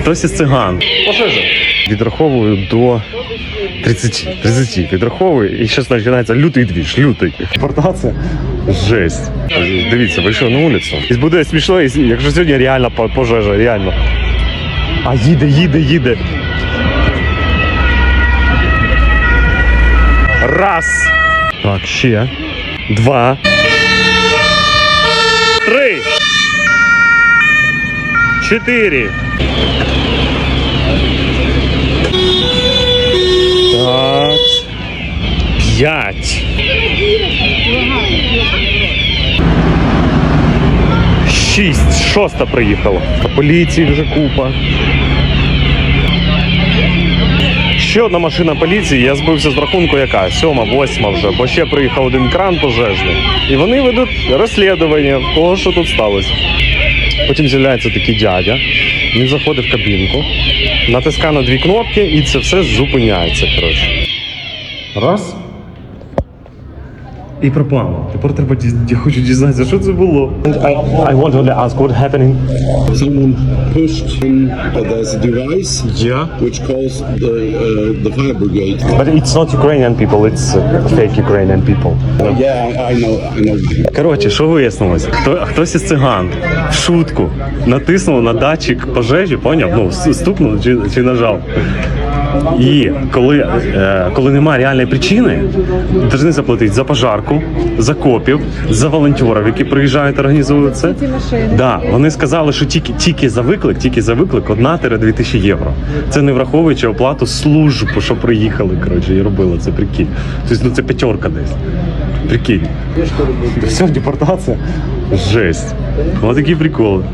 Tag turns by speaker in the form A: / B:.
A: хтось із циган. Відраховую до 30. 30 відраховую, і зараз починається лютий двіж, лютий. Депортація. Жесть. Дивіться, вийшов на вулицю. І буде смішно, якщо сьогодні реально пожежа, реально. А їде, їде, їде. Раз. Так, ще. Два. 4. Так. 5. 6. Шоста приїхала. Поліції вже купа. Ще одна машина поліції, я збився з рахунку, яка сьома, восьма вже, бо ще приїхав один кран пожежний, і вони ведуть розслідування, кого що тут сталося. Потім з'являється такий дядя, він заходить в кабінку, натискає на дві кнопки і це все зупиняється. Коротше. Раз. І пропало. Тепер треба діз- я хочу дізнатися, що це було. I, I want to ask what happening.
B: Someone pushed in, but there's a device
A: Yeah.
B: which calls the uh, the fire brigade.
A: But it's not Ukrainian people, it's uh, fake Ukrainian people.
B: Yeah, I, I know, I know.
A: Коротше, що вияснилось? Хто, хтось із циган в шутку натиснув на датчик пожежі, поняв? Ну, с- стукнув чи, чи нажав. І коли, е, коли немає реальної причини, повинні заплатити за пожарку, за копів, за волонтерів, які приїжджають і організують це. Да, вони сказали, що тільки, тільки за виклик, тільки за виклик 1-2 тисячі євро. Це не враховуючи оплату служб, що приїхали, коротше, і робили це, прикинь. Тобто, ну це п'ятерка десь. Прикинь. Все, депортація. Жесть. Ось такі приколи.